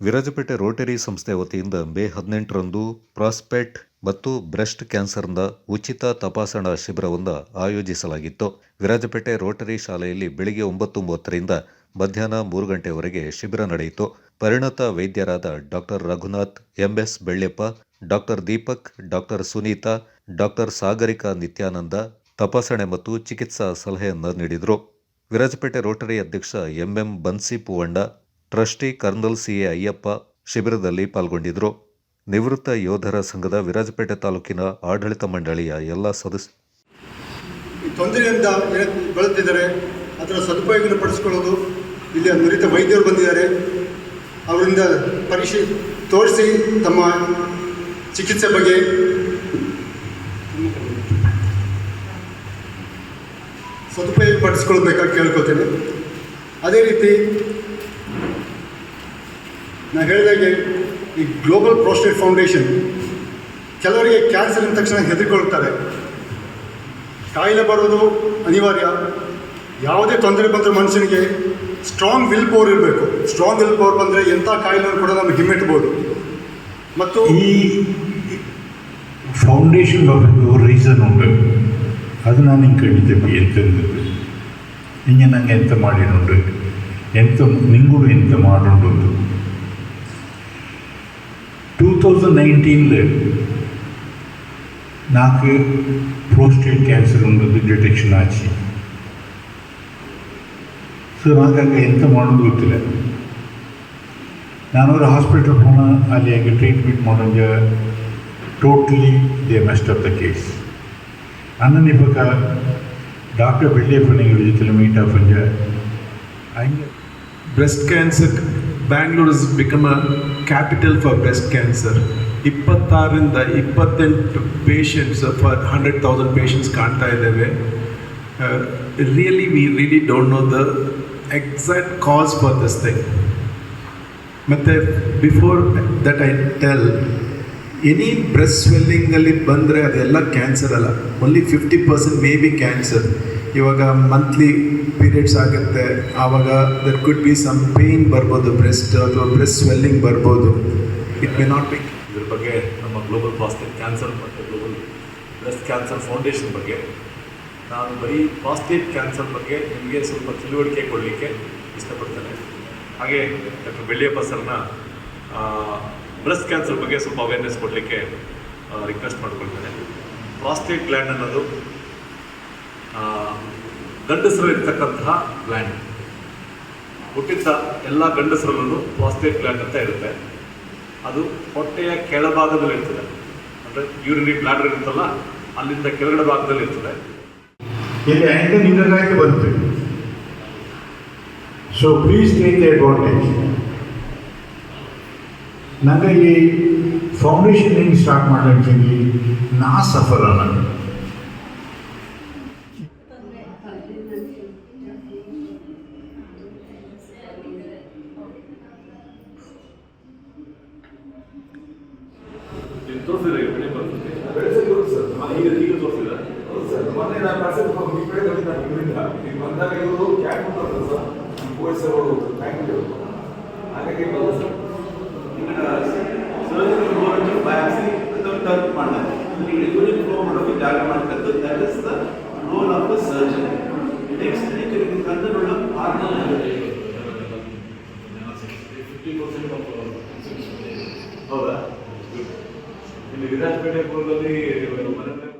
Virajpet Rotary ಸಂಸ್ಥೆ ವತಿಯಿಂದ ಮೇ ಹದಿನೆಂಟರಂದು ಪ್ರಾಸ್ಪೆಟ್ ಮತ್ತು ಬ್ರೆಸ್ಟ್ ಕ್ಯಾನ್ಸರ್ನ ಉಚಿತ ತಪಾಸಣಾ ಶಿಬಿರವನ್ನು ಆಯೋಜಿಸಲಾಗಿತ್ತು. ವಿರಾಜಪೇಟೆ ರೋಟರಿ ಶಾಲೆಯಲ್ಲಿ ಬೆಳಿಗ್ಗೆ ಒಂಬತ್ತು ಮೂವತ್ತರಿಂದ ಮಧ್ಯಾಹ್ನ ಮೂರು ಗಂಟೆವರೆಗೆ ಶಿಬಿರ ನಡೆಯಿತು. ಪರಿಣತ ವೈದ್ಯರಾದ doctor Raghunath, MS Bellappa, doctor Deepak, doctor Sunitha, doctor Sagarika Nithyananda ತಪಾಸಣೆ ಮತ್ತು ಚಿಕಿತ್ಸಾ ಸಲಹೆಯನ್ನು ನೀಡಿದರು. ವಿರಾಜಪೇಟೆ ರೋಟರಿ ಅಧ್ಯಕ್ಷ MM Bansi Poovanna trustee colonel CA Ayyappa ಶಿಬಿರದಲ್ಲಿ ಪಾಲ್ಗೊಂಡಿದ್ದರು. ನಿವೃತ್ತ ಯೋಧರ ಸಂಘದ ವಿರಾಜಪೇಟೆ ತಾಲೂಕಿನ ಆಡಳಿತ ಮಂಡಳಿಯ ಎಲ್ಲ ಸದಸ್ಯ ಈ ತೊಂದರೆಯಿಂದ ಬಳಲ್ತಿದ್ದಾರೆ ಅದರ ಸದುಪಯೋಗ ಪಡಿಸ್ಕೊಳ್ಳೋದು ಇಲ್ಲಿ ನುರಿತ ವೈದ್ಯರು ಬಂದಿದ್ದಾರೆ. ಅವರಿಂದ ಪರೀಕ್ಷೆ ತೋರಿಸಿ ತಮ್ಮ ಚಿಕಿತ್ಸೆ ಬಗ್ಗೆ ಸದುಪಯೋಗ ಪಡಿಸ್ಕೊಳ್ಬೇಕಾಗಿ ಕೇಳ್ಕೊತೇನೆ ಅದೇ ರೀತಿ ನಾನು ಹೇಳಿದಾಗೆ ಈ ಗ್ಲೋಬಲ್ ಪ್ರೋಸ್ಟೇಟ್ ಫೌಂಡೇಶನ್ ಕೆಲವರಿಗೆ ಕ್ಯಾನ್ಸರ್ ಅಂದ ತಕ್ಷಣ ಹೆದರಿಕೊಳ್ತಾರೆ. ಕಾಯಿಲೆ ಬರೋದು ಅನಿವಾರ್ಯ. ಯಾವುದೇ ತೊಂದರೆ ಬಂದರೆ ಮನುಷ್ಯನಿಗೆ ಸ್ಟ್ರಾಂಗ್ ವಿಲ್ ಪವರ್ ಇರಬೇಕು. ಸ್ಟ್ರಾಂಗ್ ವಿಲ್ ಪವರ್ ಬಂದರೆ ಎಂಥ ಕಾಯಿಲೆ ಕೂಡ ನಮಗೆ ಹಿಮ್ಮೆಟ್ಬೋದು ಮತ್ತು ಈ ಫೌಂಡೇಶನ್ ಬರಬೇಕು ರೀಸನ್ ಉಂಟು. ಅದು ನಾನು ಹಿಂಗೆ ಕಂಡಿದ್ದೆ ಎಂತ ಹಿಂಗೆ ನಂಗೆ ಎಂತ ಮಾಡಿನುಂಡು ಎಂತ ನಿಂಗೂ ಎಂತ ಮಾಡುಂಡು థౌజండ్ నైన్టీన్లో నాకు ప్రోస్టేట్ క్యాన్సర్ ఉండదు డిటెక్షన్ ఆచి ಸೊ ನಾನು ಆಗ ಎಂತ ಮಾಡೋದು ಗೊತ್ತಿಲ್ಲ ನಾನು ಅವ್ರ ಹಾಸ್ಪಿಟಲ್ ಹೋಗೋಣ ಅಲ್ಲಿ ಹಾಗೆ treatment ಮಾಡೋಂಗೆ totally they messed of the case ನನ್ನ ಇವಾಗ ಡಾಕ್ಟರ್ ಬೆಳ್ಳಿಯಪ್ಪನಿಗೆ ಜೊತೆ ಮೀಟ್ ಆಫ್ ಹಂಗೆ ಹಂಗೆ breast cancer Bangalore is become a capital for breast cancer ಇಪ್ಪತ್ತಾರರಿಂದ ಇಪ್ಪತ್ತೆಂಟು patients for hundred thousand patients ಕಾಣ್ತಾ ಇದ್ದೇವೆ. Really we really don't know the exact cause for this thing ಮತ್ತು before that I tell any breast ಸ್ವೆಲ್ಲಿಂಗಲ್ಲಿ ಬಂದರೆ ಅದೆಲ್ಲ cancer ಅಲ್ಲ. Only fifty percent may be cancer ಇವಾಗ monthly periods ಆಗುತ್ತೆ. ಆವಾಗ there could be some pain ಬರ್ಬೋದು breast ಅಥವಾ breast swelling ಬರ್ಬೋದು. ಇಟ್ ಮೇ ನಾಟ್ ಬಿ ಇದ್ರ ಬಗ್ಗೆ ನಮ್ಮ ಗ್ಲೋಬಲ್ ಪ್ರಾಸ್ಟೇಟ್ ಕ್ಯಾನ್ಸರ್ ಮತ್ತು ಗ್ಲೋಬಲ್ ಬ್ರೆಸ್ಟ್ ಕ್ಯಾನ್ಸರ್ ಫೌಂಡೇಶನ್ ಬಗ್ಗೆ ನಾನು ಬರೀ ಪ್ರಾಸ್ಟೇಟ್ ಕ್ಯಾನ್ಸರ್ ಬಗ್ಗೆ ನಿಮಗೆ ಸ್ವಲ್ಪ ತಿಳುವಳಿಕೆ ಕೊಡಲಿಕ್ಕೆ ಇಷ್ಟಪಡ್ತೇನೆ. ಹಾಗೆ ಡಾಕ್ಟರ್ ಬೆಳ್ಳಿಯಪ್ಪ ಸರ್ನ ಬ್ರೆಸ್ಟ್ ಕ್ಯಾನ್ಸರ್ ಬಗ್ಗೆ ಸ್ವಲ್ಪ ಅವೇರ್ನೆಸ್ ಕೊಡಲಿಕ್ಕೆ ರಿಕ್ವೆಸ್ಟ್ ಮಾಡ್ಕೊಳ್ತೇನೆ. ಪ್ರಾಸ್ಟೇಟ್ ಗ್ಲ್ಯಾಂಡ್ ಅನ್ನೋದು ಗಂಡಸರು ಇರ್ತಕ್ಕಂತಹ ಗ್ಲ್ಯಾಂಡ್ ಹುಟ್ಟಿದ ಎಲ್ಲ ಗಂಡಸರಲ್ಲೂ ಪ್ರಾಸ್ಟೇಟ್ ಗ್ಲ್ಯಾಂಡ್ ಅಂತ ಇರುತ್ತೆ. ಅದು ಹೊಟ್ಟೆಯ ಕೆಳಭಾಗದಲ್ಲಿ ಇರ್ತದೆ. ಅಂದರೆ ಯೂರಿನರಿ ಬ್ಲಾಡರ್ ಇರುತ್ತಲ್ಲ, ಅಲ್ಲಿಂದ ಕೆಳಗಡೆ ಭಾಗದಲ್ಲಿ ಇರ್ತದೆ. ಇಲ್ಲಿ ಹೆಂಗೆ ನಿಂಗಾಗಿ ಬರುತ್ತೆ. So please take the advantage ನಂಗೆ ಈ ಫೌಂಡೇಶನ್ ಹೆಂಗೆ ಸ್ಟಾರ್ಟ್ ಮಾಡ್ಲಿಕ್ಕೆ ನಾ ಸಫಲ ನಾನು ತೋರಿಸಿದ್ರೆ ಬೆಳೆ ಬರ್ತದೆ. ಈಗ ಈಗ ತೋರಿಸಿದ್ರೆ? ಸರ್. ಮೊನ್ನೆ ನಾನು ಕಳ್ಸಿದ ಈ ಕಡೆ ಬಂದಿದ್ದ ಇವರಿಂದ. ನೀವು ಬಂದಾಗ ಇವರು ಕ್ಯಾಟ್ ಮಾಡ್ತಾರೆ ಸರ್. ಥ್ಯಾಂಕ್ ಯು ಹಾಗಾಗಿ ಬಂದ ಸರ್. ಬಯಾಪ್ಸಿ ಅಥವಾ ಟರ್ಕ್ ಮಾಡೋದು. ಈಗ ಯೂರಿನ್ ಫ್ಲೋ ಮಾಡೋಕೆ ಜಾಗ ಮಾಡ್ತದ್ದು that is the role of the surgeon next ಇಲ್ಲಿ ವಿರಾಜಪೇಟೆ ಪೂರ್ವದಲ್ಲಿ